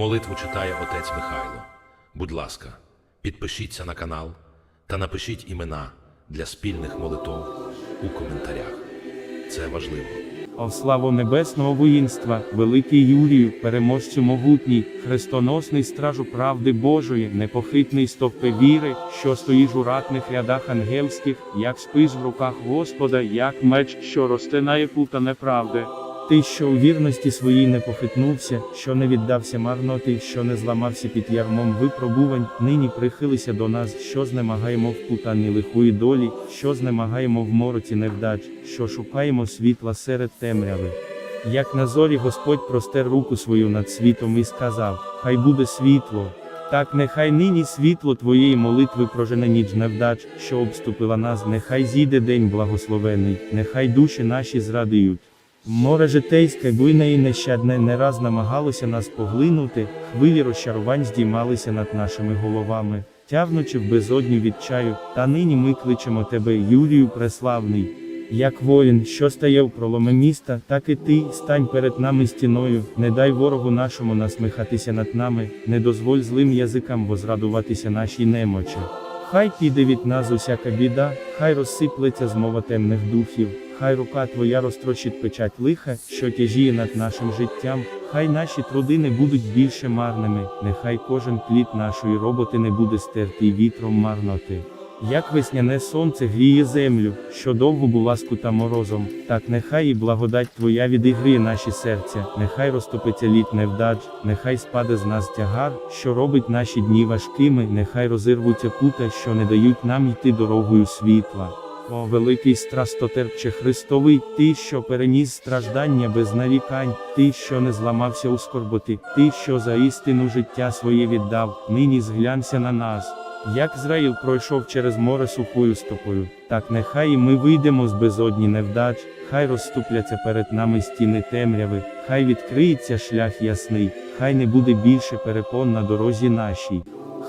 Молитву читає отець Михайло. Будь ласка, підпишіться на канал та напишіть імена для спільних молитов у коментарях. Це важливо. О славу небесного воїнства, великий Юрію, переможцю могутній, хрестоносний стражу правди Божої, непохитний стовпе віри, що стоїш у ратних рядах ангельських, як спис в руках Господа, як меч, що розтинає пута неправди. Ти, що у вірності своїй не похитнувся, що не віддався марноти, що не зламався під ярмом випробувань, нині прихилися до нас, що знемагаємо в путанні лихої долі, що знемагаємо в мороці невдач, що шукаємо світла серед темряви. Як на зорі Господь простер руку свою над світом і сказав: Хай буде світло. Так нехай нині світло твоєї молитви прожене ніч невдач, що обступила нас, нехай зійде день благословений, нехай душі наші зрадіють. Море житейське, буйне і нещадне не раз намагалося нас поглинути, хвилі розчарувань здіймалися над нашими головами, тягнучи в безодню відчаю, та нині ми кличемо тебе, Юрію Преславний. Як воїн, що стає в проломе міста, так і ти стань перед нами стіною, не дай ворогу нашому насміхатися над нами, не дозволь злим язикам возрадуватися нашій немочі. Хай піде від нас усяка біда, хай розсиплеться змова темних духів, хай рука твоя розтрощить печать лиха, що тяжіє над нашим життям, хай наші труди не будуть більше марними, нехай кожен плід нашої роботи не буде стертий вітром марноти. Як весняне сонце гріє землю, що довго була скута морозом, так нехай і благодать Твоя відігріє наші серця, нехай розтопиться лід невдач, нехай спаде з нас тягар, що робить наші дні важкими, нехай розірвуться пута, що не дають нам йти дорогою світла. О, великий страстотерпче Христовий, ти, що переніс страждання без нарікань, ти, що не зламався у скорботи, ти, що за істину життя своє віддав, нині зглянься на нас. Як Зраїл пройшов через море сухою стопою, так нехай і ми вийдемо з безодні невдач, хай розступляться перед нами стіни темряви, хай відкриється шлях ясний, хай не буде більше перепон на дорозі нашій.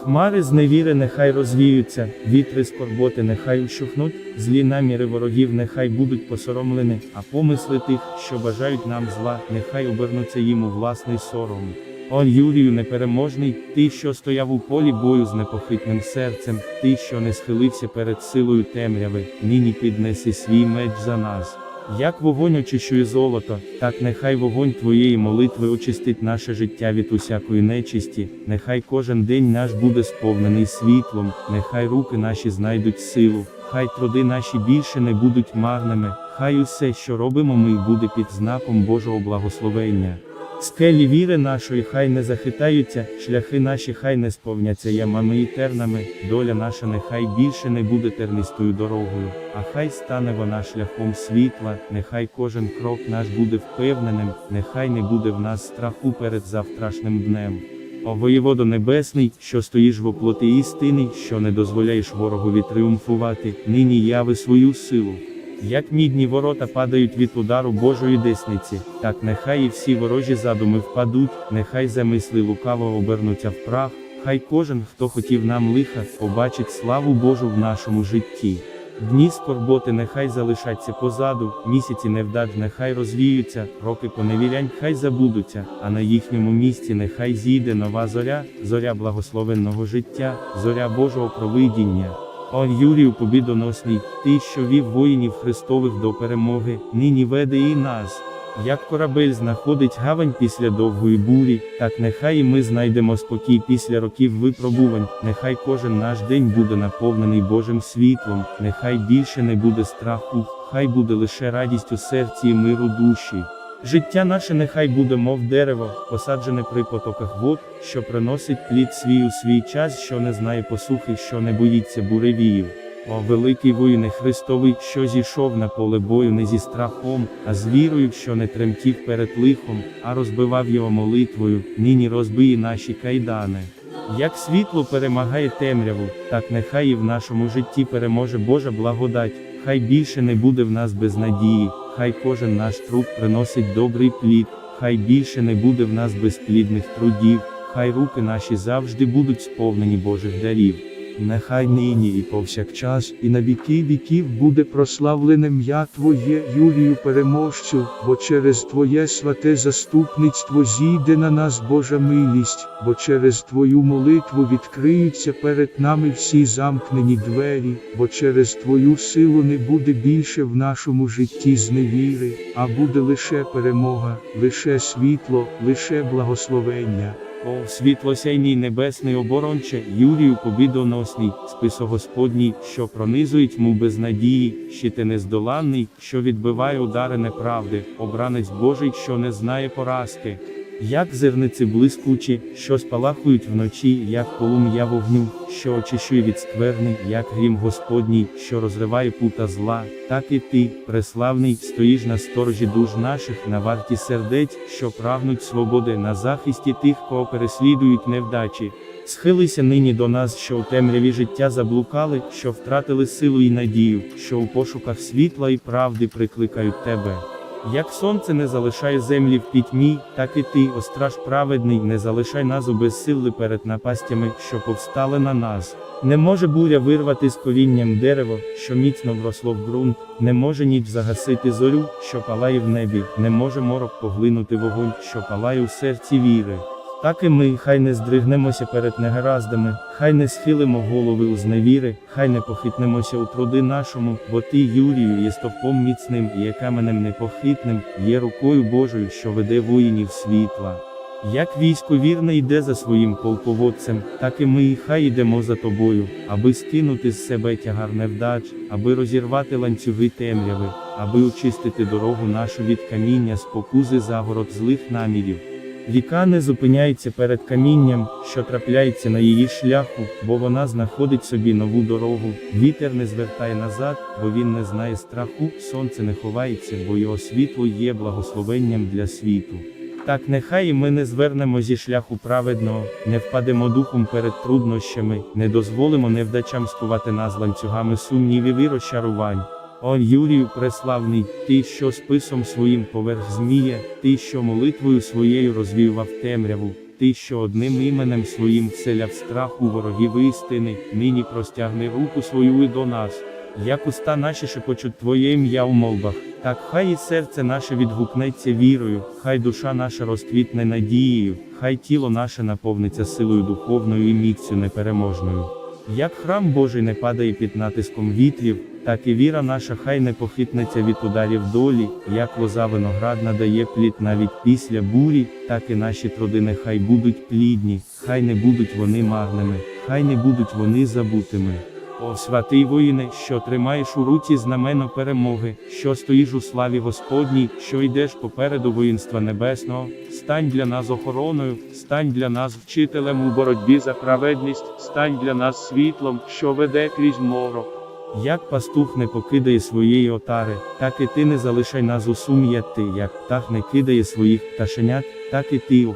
Хмари зневіри нехай розвіються, вітри скорботи нехай ущухнуть, злі наміри ворогів нехай будуть посоромлені, а помисли тих, що бажають нам зла, нехай обернуться їм у власний сором. О Юрію непереможний, ти, що стояв у полі бою з непохитним серцем, ти, що не схилився перед силою темряви, нині піднеси свій меч за нас. Як вогонь очищує золото, так нехай вогонь твоєї молитви очистить наше життя від усякої нечисті, нехай кожен день наш буде сповнений світлом, нехай руки наші знайдуть силу, хай труди наші більше не будуть марними, хай усе, що робимо, ми буде під знаком Божого благословення. Скелі віри нашої хай не захитаються, шляхи наші хай не сповняться ямами і тернами, доля наша нехай більше не буде тернистою дорогою, а хай стане вона шляхом світла, нехай кожен крок наш буде впевненим, нехай не буде в нас страху перед завтрашнім днем. О воєводо небесний, що стоїш в оплоті істини, що не дозволяєш ворогові тріумфувати, нині яви свою силу. Як мідні ворота падають від удару Божої десниці, так нехай і всі ворожі задуми впадуть, нехай замисли лукаво обернуться в прах, хай кожен, хто хотів нам лиха, побачить славу Божу в нашому житті. Дні скорботи нехай залишаться позаду, місяці невдач нехай розвіються, роки поневірянь хай забудуться, а на їхньому місці нехай зійде нова зоря, зоря благословенного життя, зоря Божого провидіння. О Юрію побідоносний, ти, що вів воїнів Христових до перемоги, нині веде і нас. Як корабель знаходить гавань після довгої бурі, так нехай і ми знайдемо спокій після років випробувань, нехай кожен наш день буде наповнений Божим світлом, нехай більше не буде страху, хай буде лише радість у серці і миру душі. Життя наше нехай буде, мов дерево, посаджене при потоках вод, що приносить плід свій у свій час, що не знає посухи, що не боїться буревіїв. О великий воїне Христовий, що зійшов на поле бою не зі страхом, а з вірою, що не тремтів перед лихом, а розбивав його молитвою, нині розбиє наші кайдани. Як світло перемагає темряву, так нехай і в нашому житті переможе Божа благодать, хай більше не буде в нас безнадії, хай кожен наш труд приносить добрий плід, хай більше не буде в нас безплідних трудів, хай руки наші завжди будуть сповнені Божих дарів. Нехай нині і повсякчас, і на віки віків буде прославлене м'я Твоє, Юрію переможцю, бо через Твоє святе заступництво зійде на нас Божа милість, бо через Твою молитву відкриються перед нами всі замкнені двері, бо через Твою силу не буде більше в нашому житті зневіри, а буде лише перемога, лише світло, лише благословення. О, світлосяйній небесний оборонче, Юрію побідоносний, списо Господній, що пронизує тьму без надії, щити нездоланний, що відбиває удари неправди, обранець Божий, що не знає поразки. Як зерниці блискучі, що спалахують вночі, як полум'я вогню, що очищує від скверни, як грім Господній, що розриває пута зла, так і ти, преславний, стоїш на сторожі душ наших, на варті сердець, що прагнуть свободи, на захисті тих, кого переслідують невдачі. Схилися нині до нас, що у темряві життя заблукали, що втратили силу і надію, що у пошуках світла і правди прикликають тебе. Як сонце не залишає землі в пітьмі, так і ти, остраж праведний, не залишай нас у безсилли перед напастями, що повстали на нас. Не може буря вирвати з корінням дерево, що міцно вросло в ґрунт, не може ніч загасити зорю, що палає в небі, не може морок поглинути вогонь, що палає у серці віри. Так і ми, хай не здригнемося перед негараздами, хай не схилимо голови у зневіри, хай не похитнемося у труди нашому, бо ти, Юрію, є стовпом міцним і є каменем непохитним, є рукою Божою, що веде воїнів світла. Як військо вірне йде за своїм полководцем, так і ми, хай йдемо за тобою, аби скинути з себе тягар невдач, аби розірвати ланцюги темряви, аби очистити дорогу нашу від каміння, спокузи загород злих намірів. Ріка не зупиняється перед камінням, що трапляється на її шляху, бо вона знаходить собі нову дорогу. Вітер не звертає назад, бо він не знає страху, сонце не ховається, бо його світло є благословенням для світу. Так нехай і ми не звернемо зі шляху праведного, не впадемо духом перед труднощами, не дозволимо невдачам скувати нас ланцюгами сумнівів і розчарувань. О Юрію преславний, ти, що списом своїм поверх змія, ти, що молитвою своєю розвіював темряву, ти, що одним іменем своїм вселяв страх у ворогів істини, нині простягни руку свою і до нас. Як уста наші шепочуть Твоє ім'я у молбах, так хай і серце наше відгукнеться вірою, хай душа наша розквітне надією, хай тіло наше наповниться силою духовною і міцю непереможною. Як храм Божий не падає під натиском вітрів, так і віра наша хай не похитнеться від ударів долі, як лоза виноград надає плід навіть після бурі, так і наші труди нехай будуть плідні, хай не будуть вони марними, хай не будуть вони забутими. О, святий воїне, що тримаєш у руці знамено перемоги, що стоїш у славі Господній, що йдеш попереду воїнства небесного, стань для нас охороною, стань для нас вчителем у боротьбі за праведність, стань для нас світлом, що веде крізь морок. Як пастух не покидає своєї отари, так і ти не залишай нас у сум'ятти, як птах не кидає своїх пташенят, так і ти, о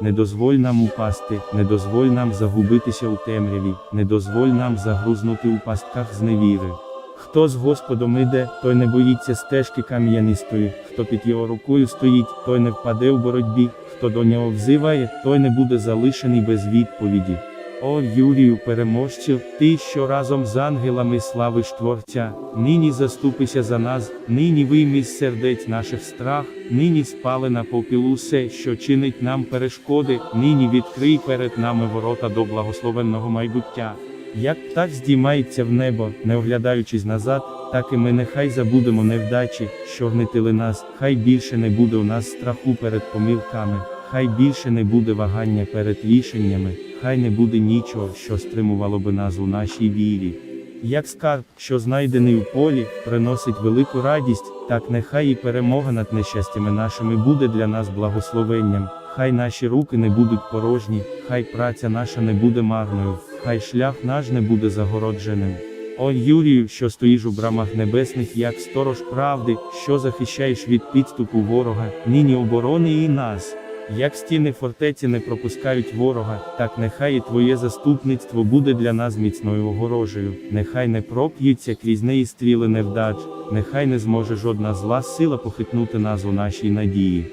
не дозволь нам упасти, не дозволь нам загубитися у темряві, не дозволь нам загрузнути у пастках зневіри. Хто з Господом іде, той не боїться стежки кам'янистої, хто під його рукою стоїть, той не впаде у боротьбі, хто до нього взиває, той не буде залишений без відповіді. О Юрію переможцю, ти, що разом з ангелами славиш Творця, нині заступися за нас, нині вийми з сердець наших страх, нині спали на попіл усе, що чинить нам перешкоди, нині відкрий перед нами ворота до благословенного майбуття. Як птах здіймається в небо, не оглядаючись назад, так і ми нехай забудемо невдачі, що гнетили нас, хай більше не буде у нас страху перед помилками, хай більше не буде вагання перед рішеннями, хай не буде нічого, що стримувало би нас у нашій вірі. Як скарб, що знайдений у полі, приносить велику радість, так нехай і перемога над нещастями нашими буде для нас благословенням, хай наші руки не будуть порожні, хай праця наша не буде марною, хай шлях наш не буде загородженим. О Юрію, що стоїш у брамах небесних, як сторож правди, що захищаєш від підступу ворога, нині оборони і нас. Як стіни фортеці не пропускають ворога, так нехай і Твоє заступництво буде для нас міцною огорожею, нехай не проп'ються крізь неї стріли невдач, нехай не зможе жодна зла сила похитнути нас у нашій надії.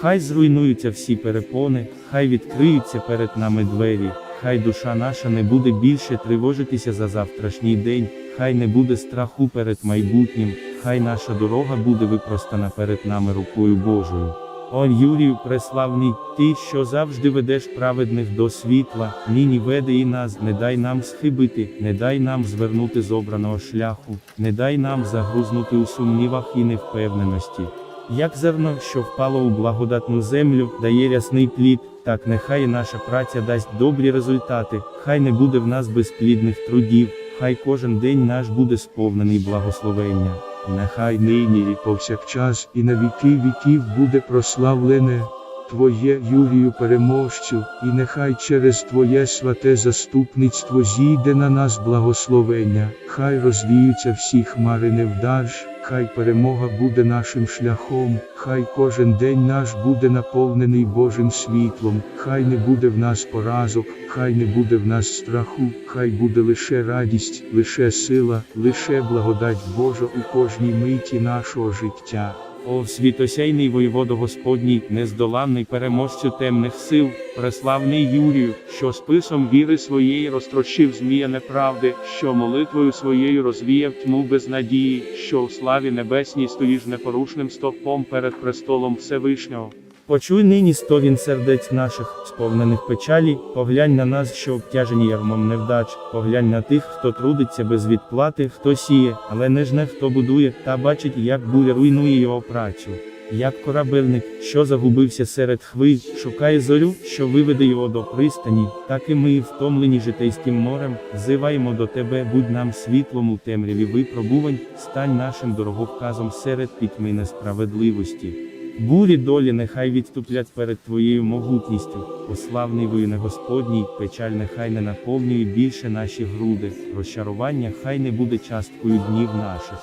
Хай зруйнуються всі перепони, хай відкриються перед нами двері, хай душа наша не буде більше тривожитися за завтрашній день, хай не буде страху перед майбутнім, хай наша дорога буде випростана перед нами рукою Божою. О Юрію преславний, ти, що завжди ведеш праведних до світла, нині веди і нас, не дай нам схибити, не дай нам звернути з обраного шляху, не дай нам загрузнути у сумнівах і невпевненості. Як зерно, що впало у благодатну землю, дає рясний плід, так нехай наша праця дасть добрі результати, хай не буде в нас безплідних трудів, хай кожен день наш буде сповнений благословення. Нехай нині і повсякчас і на віки віків буде прославлене Твоє Юрію переможцю, і нехай через Твоє святе заступництво зійде на нас благословення, хай розвіються всі хмари невдач, хай перемога буде нашим шляхом, хай кожен день наш буде наповнений Божим світлом, хай не буде в нас поразок, хай не буде в нас страху, хай буде лише радість, лише сила, лише благодать Божа у кожній миті нашого життя. О, світосяйний воєводо Господній, нездоланний переможцю темних сил, преславний Юрію, що списом віри своєї розтрощив змія неправди, що молитвою своєю розвіяв тьму безнадії, що у славі небесній стоїш непорушним стовпом перед престолом Всевишнього. Почуй нині стогін сердець наших, сповнених печалі, поглянь на нас, що обтяжені ярмом невдач, поглянь на тих, хто трудиться без відплати, хто сіє, але не жне, хто будує, та бачить, як буря руйнує його працю. Як корабельник, що загубився серед хвиль, шукає зорю, що виведе його до пристані, так і ми, втомлені житейським морем, зиваємо до тебе, будь нам світлом у темряві випробувань, стань нашим дороговказом серед пітьми несправедливості. Бурі долі нехай відступлять перед твоєю могутністю, ославний воїне Господній, печаль нехай не наповнює більше наші груди, розчарування хай не буде часткою днів наших.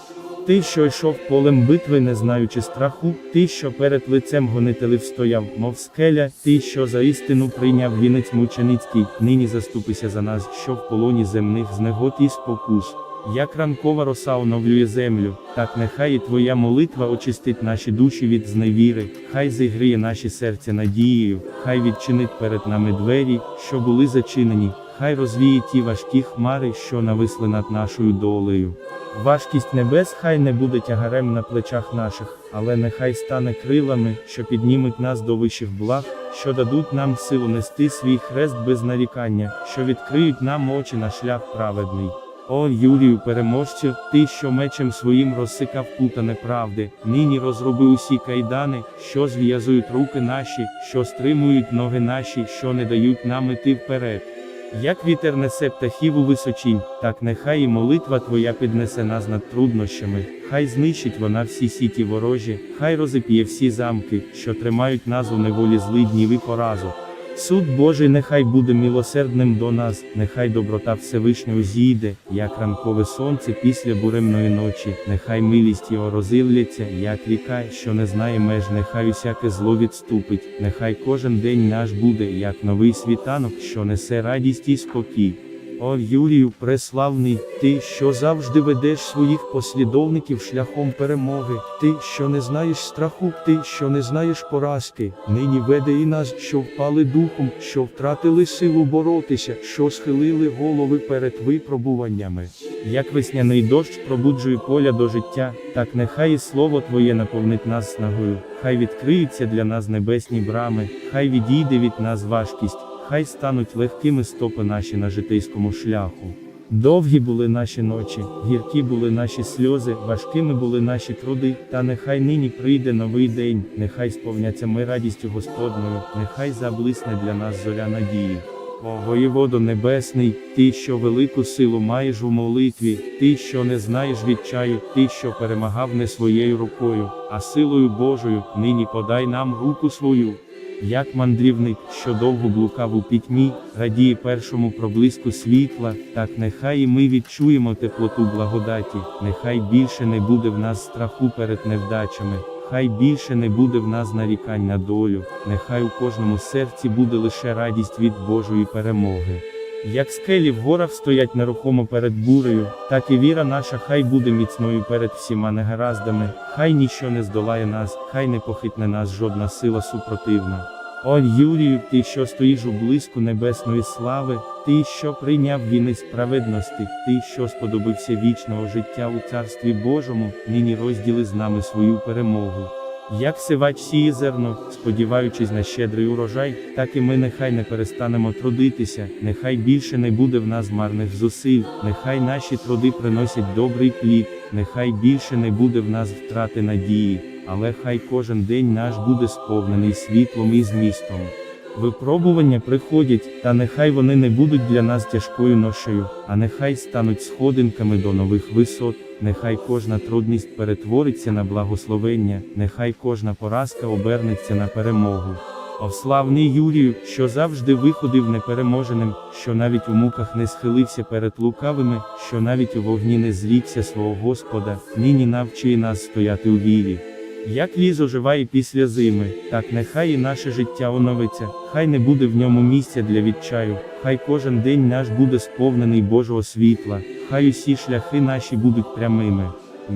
Ти, що йшов полем битви, не знаючи страху, ти, що перед лицем гонителів стояв, мов скеля, ти, що за істину прийняв вінець мученицький, нині заступися за нас, що в полоні земних знегод і спокус. Як ранкова роса оновлює землю, так нехай і твоя молитва очистить наші душі від зневіри, хай зігріє наші серця надією, хай відчинить перед нами двері, що були зачинені, хай розвіє ті важкі хмари, що нависли над нашою долею. Важкість небес хай не буде тягарем на плечах наших, але нехай стане крилами, що піднімуть нас до вищих благ, що дадуть нам силу нести свій хрест без нарікання, що відкриють нам очі на шлях праведний. О Юрію переможцю, ти, що мечем своїм розсикав пута неправди, нині розроби усі кайдани, що зв'язують руки наші, що стримують ноги наші, що не дають нам іти вперед. Як вітер несе птахів у височінь, так нехай і молитва твоя піднесе нас над труднощами, хай знищить вона всі сіті ворожі, хай розип'є всі замки, що тримають нас у неволі злиднів і поразу. Суд Божий нехай буде милосердним до нас, нехай доброта Всевишнього зійде, як ранкове сонце після буремної ночі, нехай милість його розивляться, як ріка, що не знає меж, нехай усяке зло відступить, нехай кожен день наш буде, як новий світанок, що несе радість і спокій. О Юрію, преславний, ти, що завжди ведеш своїх послідовників шляхом перемоги, ти, що не знаєш страху, ти, що не знаєш поразки, нині веде і нас, що впали духом, що втратили силу боротися, що схилили голови перед випробуваннями. Як весняний дощ пробуджує поля до життя, так нехай і слово Твоє наповнить нас снагою, хай відкриються для нас небесні брами, хай відійде від нас важкість хай стануть легкими стопи наші на житейському шляху. Довгі були наші ночі, гіркі були наші сльози, важкими були наші труди, та нехай нині прийде новий день, нехай сповняться ми радістю Господною, нехай заблисне для нас зоря надії. О, воєводо небесний, ти, що велику силу маєш у молитві, ти, що не знаєш відчаю, ти, що перемагав не своєю рукою, а силою Божою, нині подай нам руку свою. Як мандрівник, що довго блукав у пітьмі, радіє першому проблиску світла, так нехай і ми відчуємо теплоту благодаті, нехай більше не буде в нас страху перед невдачами, хай більше не буде в нас нарікань на долю, нехай у кожному серці буде лише радість від Божої перемоги. Як скелі в горах стоять нерухомо перед бурею, так і віра наша хай буде міцною перед всіма негараздами, хай ніщо не здолає нас, хай не похитне нас жодна сила супротивна. О Юрію, ти, що стоїш у блиску небесної слави, ти, що прийняв вінець праведності, ти, що сподобився вічного життя у Царстві Божому, нині розділи з нами свою перемогу. Як сивач сіє зерно, сподіваючись на щедрий урожай, так і ми нехай не перестанемо трудитися, нехай більше не буде в нас марних зусиль, нехай наші труди приносять добрий плід, нехай більше не буде в нас втрати надії, але хай кожен день наш буде сповнений світлом і змістом. Випробування приходять, та нехай вони не будуть для нас тяжкою ношею, а нехай стануть сходинками до нових висот, нехай кожна трудність перетвориться на благословення, нехай кожна поразка обернеться на перемогу. О славний Юрію, що завжди виходив непереможеним, що навіть у муках не схилився перед лукавими, що навіть у вогні не злікся свого Господа, нині навчи нас стояти у вірі. Як ліз оживає після зими, так нехай і наше життя оновиться, хай не буде в ньому місця для відчаю, хай кожен день наш буде сповнений Божого світла, хай усі шляхи наші будуть прямими.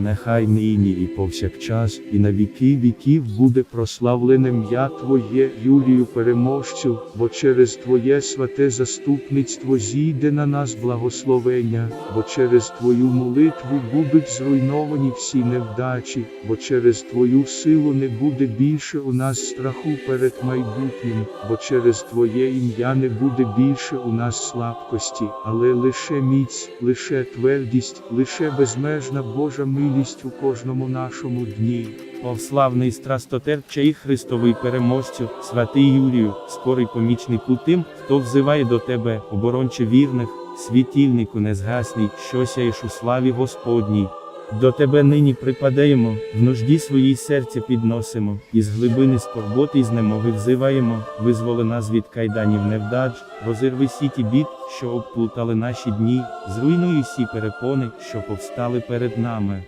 Нехай нині і повсякчас, і на віки віків буде прославлене ім'я Твоє, Юлію переможцю, бо через Твоє святе заступництво зійде на нас благословення, бо через Твою молитву будуть зруйновані всі невдачі, бо через Твою силу не буде більше у нас страху перед майбутнім, бо через Твоє ім'я не буде більше у нас слабкості, але лише міць, лише твердість, лише безмежна Божа милість у кожному нашому дні. О славний страстотерпче і Христовий переможцю, святий Юрію, скорий помічнику тим, хто взиває до тебе, оборонче вірних, світильнику незгасний, що сяєш у славі Господній. До тебе нині припадаємо, в нужді своїй серця підносимо, із глибини скорботи і знемоги взиваємо, визволи нас від кайданів невдач, розірви сіті бід, що обплутали наші дні, зруйнуй усі перепони, що повстали перед нами.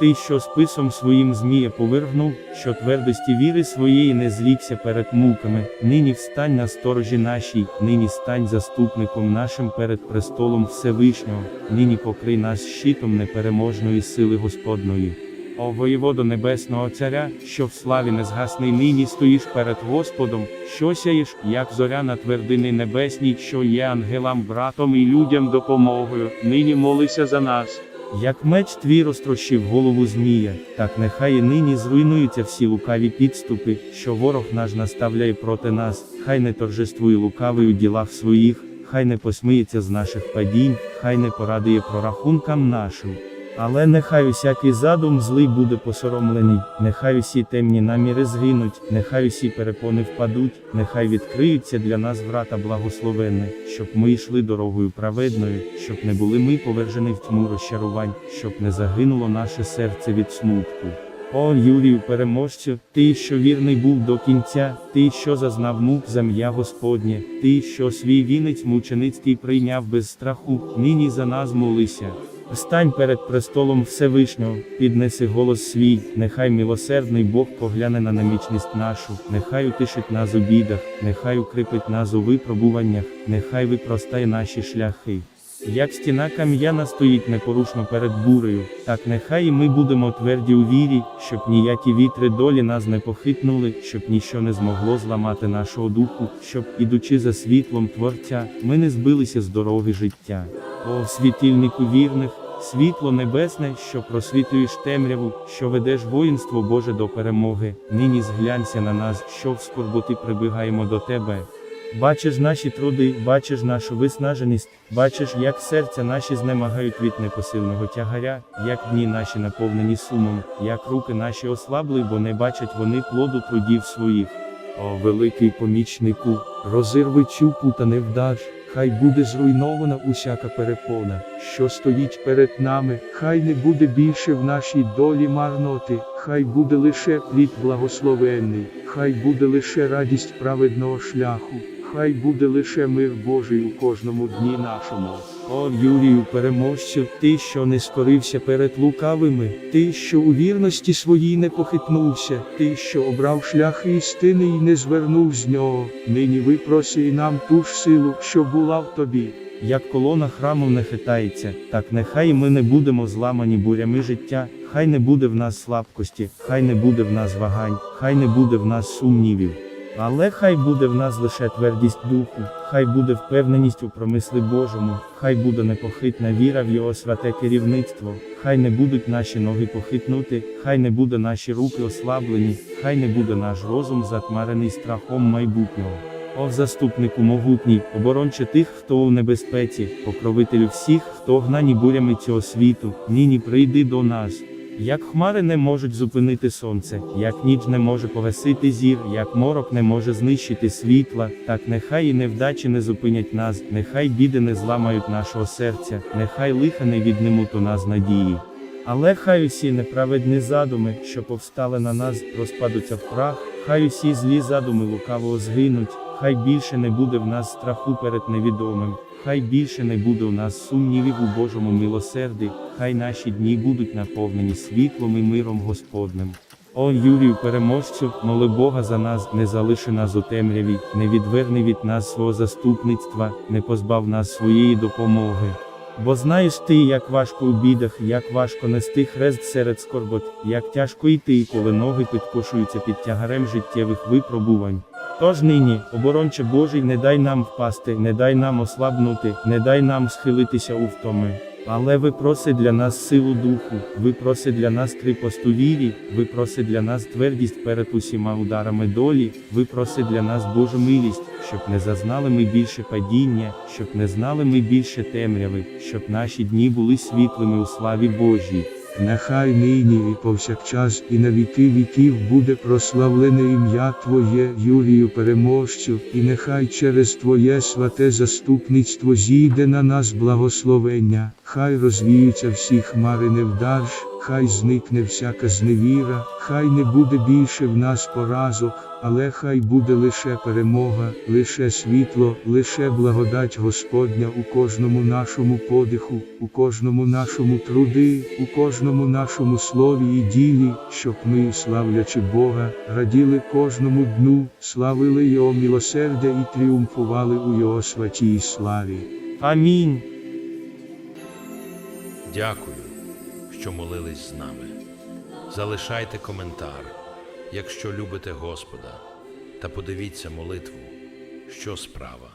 Ти, що списом своїм змія повергнув, що твердості віри своєї не злікся перед муками, нині встань на сторожі нашій, нині стань заступником нашим перед престолом Всевишнього, нині покрий нас щитом непереможної сили Господної. О воєводо Небесного Царя, що в славі незгасний нині стоїш перед Господом, що сяєш, як зоря на твердини небесній, що є ангелам братом і людям допомогою, нині молися за нас. Як меч твій розтрощив голову змія, так нехай і нині зруйнуються всі лукаві підступи, що ворог наш наставляє проти нас, хай не торжествує лукавий у ділах своїх, хай не посміється з наших падінь, хай не порадує прорахункам нашим. Але нехай усякий задум злий буде посоромлений, нехай усі темні наміри згинуть, нехай усі перепони впадуть, нехай відкриються для нас врата благословенне, щоб ми йшли дорогою праведною, щоб не були ми повержені в тьму розчарувань, щоб не загинуло наше серце від смутку. О Юрію переможцю, ти, що вірний був до кінця, ти, що зазнав мук за м'я Господнє, ти, що свій вінець мученицький прийняв без страху, нині за нас молися. Стань перед престолом Всевишнього, піднеси голос свій, нехай милосердний Бог погляне на намічність нашу, нехай утишить нас у бідах, нехай укріпить нас у випробуваннях, нехай випростає наші шляхи. Як стіна кам'яна стоїть непорушно перед бурею, так нехай і ми будемо тверді у вірі, щоб ніякі вітри долі нас не похитнули, щоб ніщо не змогло зламати нашого духу, щоб, ідучи за світлом Творця, ми не збилися з дороги життя. О світильнику вірних, світло небесне, що просвітлюєш темряву, що ведеш воїнство Боже до перемоги, нині зглянься на нас, що в скорботи прибігаємо до тебе. Бачиш наші труди, бачиш нашу виснаженість, бачиш, як серця наші знемагають від непосильного тягаря, як дні наші наповнені сумом, як руки наші ослабли, бо не бачать вони плоду трудів своїх. О, великий помічнику, розірви цю пута невдач, хай буде зруйнована усяка перепона, що стоїть перед нами, хай не буде більше в нашій долі марноти, хай буде лише плід благословенний, хай буде лише радість праведного шляху, хай буде лише мир Божий у кожному дні нашому. О Юрію переможцю, ти, що не скорився перед лукавими, Ти, що у вірності своїй не похитнувся, ти, що обрав шлях істини і не звернув з нього, нині випроси і нам ту ж силу, що була в тобі. як колона храму не хитається, так нехай ми не будемо зламані бурями життя, хай не буде в нас слабкості, хай не буде в нас вагань, хай не буде в нас сумнівів. Але хай буде в нас лише твердість духу, хай буде впевненість у промислі Божому, хай буде непохитна віра в Його святе керівництво, хай не будуть наші ноги похитнути, хай не буде наші руки ослаблені, хай не буде наш розум затмарений страхом майбутнього. О заступнику могутній, оборонче тих, хто у небезпеці, покровителю всіх, хто гнані бурями цього світу, нині прийди до нас. Як хмари не можуть зупинити сонце, як ніч не може погасити зір, як морок не може знищити світла, так нехай і невдачі не зупинять нас, нехай біди не зламають нашого серця, нехай лиха не віднимуть у нас надії. Але хай усі неправедні задуми, що повстали на нас, розпадуться в прах, хай усі злі задуми лукаво згинуть, хай більше не буде в нас страху перед невідомим, хай більше не буде у нас сумнівів у Божому милосерді, хай наші дні будуть наповнені світлом і миром Господним. О Юрію переможцю, моли Бога за нас, не залиши нас у темряві, не відверни від нас свого заступництва, не позбав нас своєї допомоги. Бо знаєш ти, як важко у бідах, як важко нести хрест серед скорбот, як тяжко йти, коли ноги підкошуються під тягарем життєвих випробувань. Тож нині, оборонче Божий, не дай нам впасти, не дай нам ослабнути, не дай нам схилитися у втоми. Але ви проси для нас силу духу, ви проси для нас кріпосту вірі, ви проси для нас твердість перед усіма ударами долі, ви проси для нас Божу милість, щоб не зазнали ми більше падіння, щоб не знали ми більше темряви, щоб наші дні були світлими у славі Божій. Нехай нині і повсякчас і на віки віків буде прославлене ім'я Твоє, Юрію переможцю, і нехай через Твоє святе заступництво зійде на нас благословення, хай розвіються всі хмари невдач, хай зникне всяка зневіра, хай не буде більше в нас поразок, але хай буде лише перемога, лише світло, лише благодать Господня у кожному нашому подиху, у кожному нашому труди, у кожному нашому слові і ділі, щоб ми, славлячи Бога, раділи кожному дну, славили Його милосердя і тріумфували у Його святій славі. Амінь. Дякую, що молились з нами. Залишайте коментар, якщо любите Господа, та подивіться молитву, що справа.